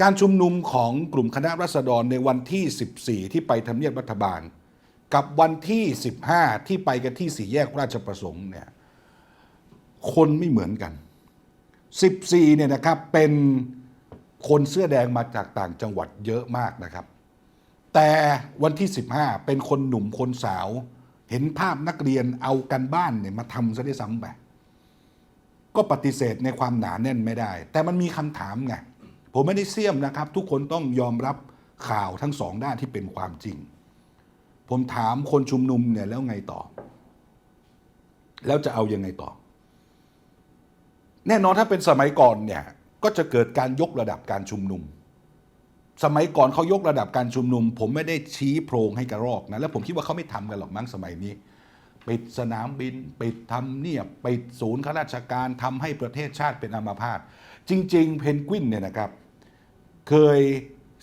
การชุมนุมของกลุ่มคณะรัษฎรในวันที่ 14 ที่ไปทำเนียบรัฐบาล กับวันที่ 15 ที่ไปกันที่สี่แยกราชประสงค์เนี่ยคนไม่เหมือนกัน 14 เนี่ยนะครับเป็นคนเสื้อแดงมาจากต่างจังหวัดเยอะมากนะครับ แต่วันที่ 15 เป็นคนหนุ่มคนสาว เห็นภาพนักเรียนเอากันบ้านเนี่ยมาทำซะได้วยซ้ำไปก็ปฏิเสธในความหนาแน่นไม่ได้ แต่มันมีคำถามไง ผมไม่ได้เสี่ยมนะครับ ทุกคนต้องยอมรับข่าวทั้งสองด้านที่เป็นความจริง ผมถามคนชุมนุมเนี่ยแล้วไงต่อ แล้วจะเอายังไงต่อ แน่นอนถ้าเป็นสมัยก่อนเนี่ยก็จะเกิดการยกระดับการชุมนุม สมัยก่อนเขายกระดับการชุมนุม ผมไม่ได้ชี้โพรงให้กระรอกนะแล้วผมคิดว่าเขาไม่ทำกันหรอกมั้งสมัยนี้ปิดสนามบินปิดทำเนียบปิดศูนย์ข้าราชการทำให้ประเทศชาติเป็นอัมพาตจริง ๆ เพนกวินเนี่ยนะครับ เคย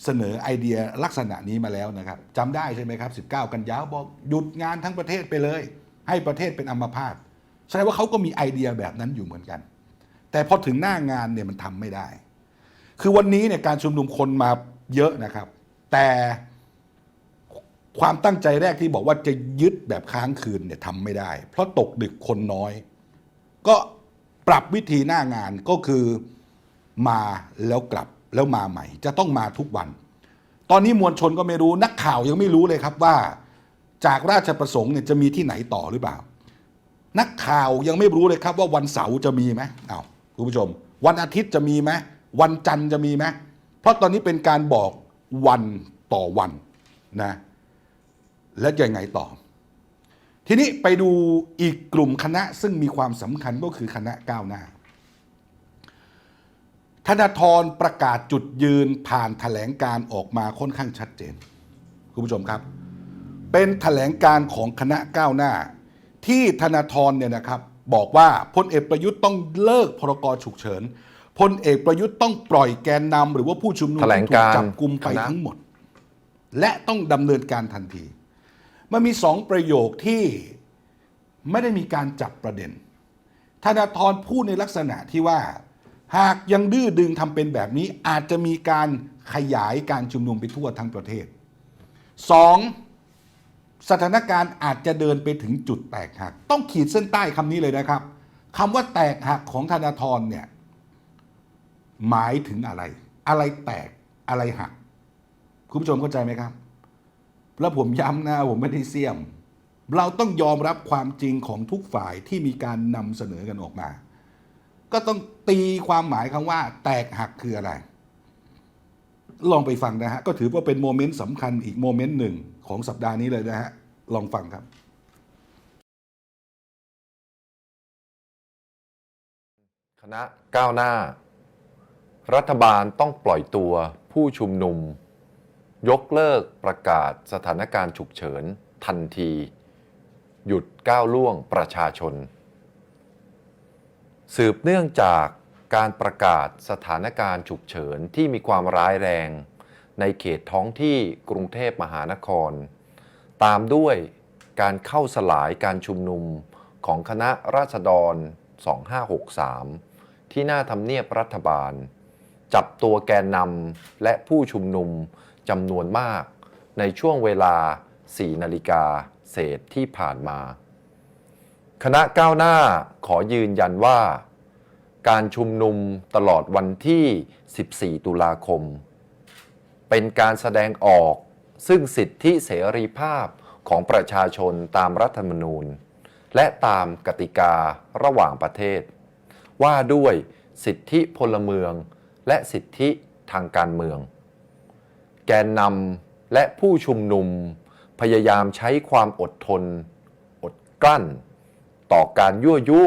เสนอไอเดียลักษณะนี้มาแล้วนะครับจำได้ใช่ไหมครับ 19 กันยาวบอกหยุดงานทั้งประเทศไปเลย ให้ประเทศเป็นอัมพาตแสดงว่าเขาก็มีไอเดียแบบนั้นอยู่เหมือนกัน แต่พอถึงหน้างานเนี่ยมันทำไม่ได้ คือวันนี้เนี่ยการชุมนุมคนมาเยอะนะครับ แต่ความตั้งใจแรกที่บอกว่าจะยึดแบบค้างคืนเนี่ยทำไม่ได้ เพราะตกดึกคนน้อย ก็ปรับวิธีหน้างานก็คือมาแล้วกลับ แล้วมาใหม่ จะต้องมาทุกวัน ตอนนี้มวลชนก็ไม่รู้นักข่าวยังไม่รู้เลยครับว่า จากราชประสงค์เนี่ยจะมีที่ไหนต่อหรือเปล่า นักข่าวยังไม่รู้เลยครับว่าวันเสาร์จะมีไหมเอาคุณผู้ชม วันอาทิตย์จะมีไหมวันจันทร์จะมีไหมเพราะตอนนี้เป็นการบอกวันต่อวันนะและยังไงต่อ ทีนี้ไปดูอีกกลุ่มคณะซึ่งมีความสำคัญก็คือคณะก้าวหน้า ธนาธรประกาศจุดยืนผ่านแถลงการออกมาค่อนข้างชัดเจน คุณผู้ชมครับ เป็นแถลงการของคณะก้าวหน้า ที่ธนาธรเนี่ยนะครับ บอกว่าพลเอกประยุทธ์ต้องเลิกพรกฉุกเฉินพลเอกประยุทธ์ต้องปล่อยแกนนำหรือว่าผู้ชุมนุมถลงที่ถูกจับกลุ่มไปทั้งหมด และต้องดำเนินการทันที มันมีสองประโยคที่ไม่ได้มีการจับประเด็นธนาธรพูดในลักษณะที่ว่า หากยังดื้อดึงทำเป็นแบบนี้อาจจะมีการขยายการชุมนุมไปทั่วทั้งประเทศสองสถานการณ์อาจจะเดินไปถึงจุดแตกหัก ต้องขีดเส้นใต้คำนี้เลยนะครับคำว่าแตกหักของธนาธรเนี่ยหมายถึงอะไร อะไรแตกอะไรหัก คุณผู้ชมเข้าใจไหมครับ แล้วผมย้ำนะผมไม่ได้เสี่ยม เราต้องยอมรับความจริงของทุกฝ่ายที่มีการนำเสนอกันออกมา ก็ต้องตีความหมายคำว่า แตกหักคืออะไร ลองไปฟังนะฮะ ก็ถือว่าเป็นโมเมนต์สำคัญอีกโมเมนต์หนึ่งของสัปดาห์นี้เลยนะฮะ ลองฟังครับคณะก้าวหน้า รัฐบาลต้องปล่อยตัวผู้ชุมนุม ยกเลิกประกาศสถานการณ์ฉุกเฉิน ทันที หยุดก้าวล่วงประชาชน สืบเนื่องจากการประกาศสถานการณ์ฉุกเฉินที่มีความร้ายแรง ในเขตท้องที่กรุงเทพมหานคร ตามด้วยการเข้าสลายการชุมนุมของคณะราษฎร 2563 ที่หน้าทำเนียบรัฐบาล จับตัวแกนนำและผู้ชุมนุมจำนวนมากในช่วงเวลา 4 นาฬิกาเศษที่ผ่านมา คณะก้าวหน้าขอยืนยันว่า การชุมนุมตลอดวันที่ 14 ตุลาคม เป็นการแสดงออกซึ่งสิทธิเสรีภาพของประชาชนตามรัฐธรรมนูญ และตามกติการะหว่างประเทศ ว่าด้วยสิทธิพลเมืองและสิทธิทางการเมือง แกนนำและผู้ชุมนุม พยายามใช้ความอดทน อดกลั้น ต่อการยั่วยุ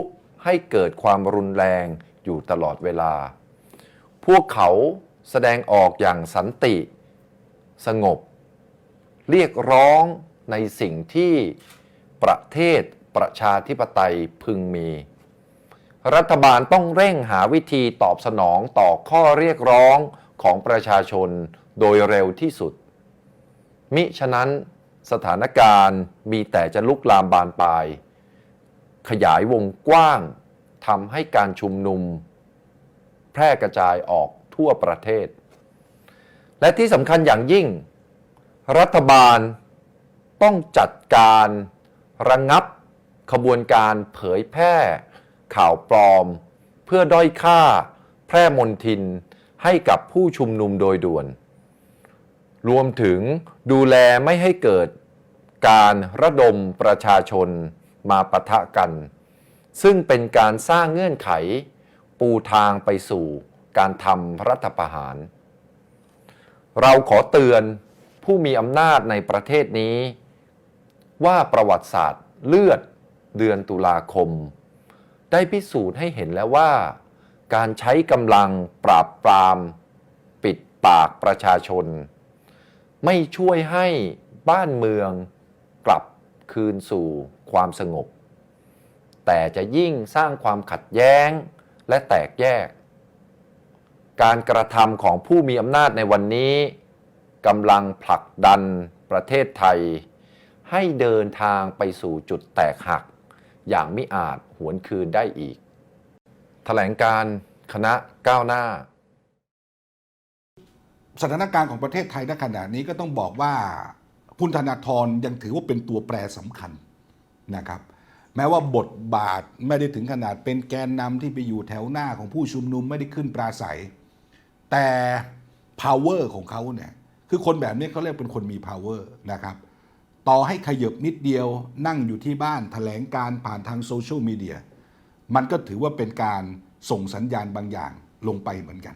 ให้เกิดความรุนแรงอยู่ตลอดเวลา พวกเขาแสดงออกอย่างสันติ สงบ เรียกร้องในสิ่งที่ประเทศประชาธิปไตยพึงมี รัฐบาลต้องเร่งหาวิธีตอบสนองต่อข้อเรียกร้องของประชาชนโดยเร็วที่สุด มิฉะนั้นสถานการณ์มีแต่จะลุกลามบานปลาย ขยายวงกว้างทำให้การชุมนุม แพร่กระจายออกทั่วประเทศ และที่สำคัญอย่างยิ่ง รัฐบาลต้องจัดการระงงับขบวนการเผยแพร่ข่าวปลอม เพื่อด้อยค่าแพร่มนทินให้กับผู้ชุมนุมโดยด่วน รวมถึงดูแลไม่ให้เกิดการระดมประชาชน มาปะทะกัน ซึ่งเป็นการสร้างเงื่อนไข ปูทางไปสู่การทำรัฐประหาร เราขอเตือนผู้มีอำนาจในประเทศนี้ ว่าประวัติศาสตร์เลือดเดือนตุลาคม ได้พิสูจน์ให้เห็นแล้วว่า การใช้กำลังปราบปรามปิดปากประชาชน ไม่ช่วยให้บ้านเมืองกลับ คืนสู่ความสงบ แต่จะยิ่งสร้างความขัดแย้งและแตกแยก การกระทำของผู้มีอำนาจในวันนี้กำลังผลักดันประเทศไทย ให้เดินทางไปสู่จุดแตกหัก อย่างมิอาจหวนคืนได้อีกแถลงการคณะก้าวหน้า สถานการณ์ของประเทศไทยณขณะนี้ก็ต้องบอกว่า คุณธนาธรยังถือว่าเป็นตัวแปรสำคัญนะครับ แม้ว่าบทบาทไม่ได้ถึงขนาดเป็นแกนนำที่ไปอยู่แถวหน้าของผู้ชุมนุมไม่ได้ขึ้นปราศัย แต่ power ของเขาเนี่ยคือคนแบบนี้เขาเรียกเป็นคนมี power นะครับต่อให้ขยบนิดเดียวนั่งอยู่ที่บ้านแถลงการผ่านทางโซเชียลมีเดียมันก็ถือว่าเป็นการส่งสัญญาณบางอย่างลงไปเหมือนกัน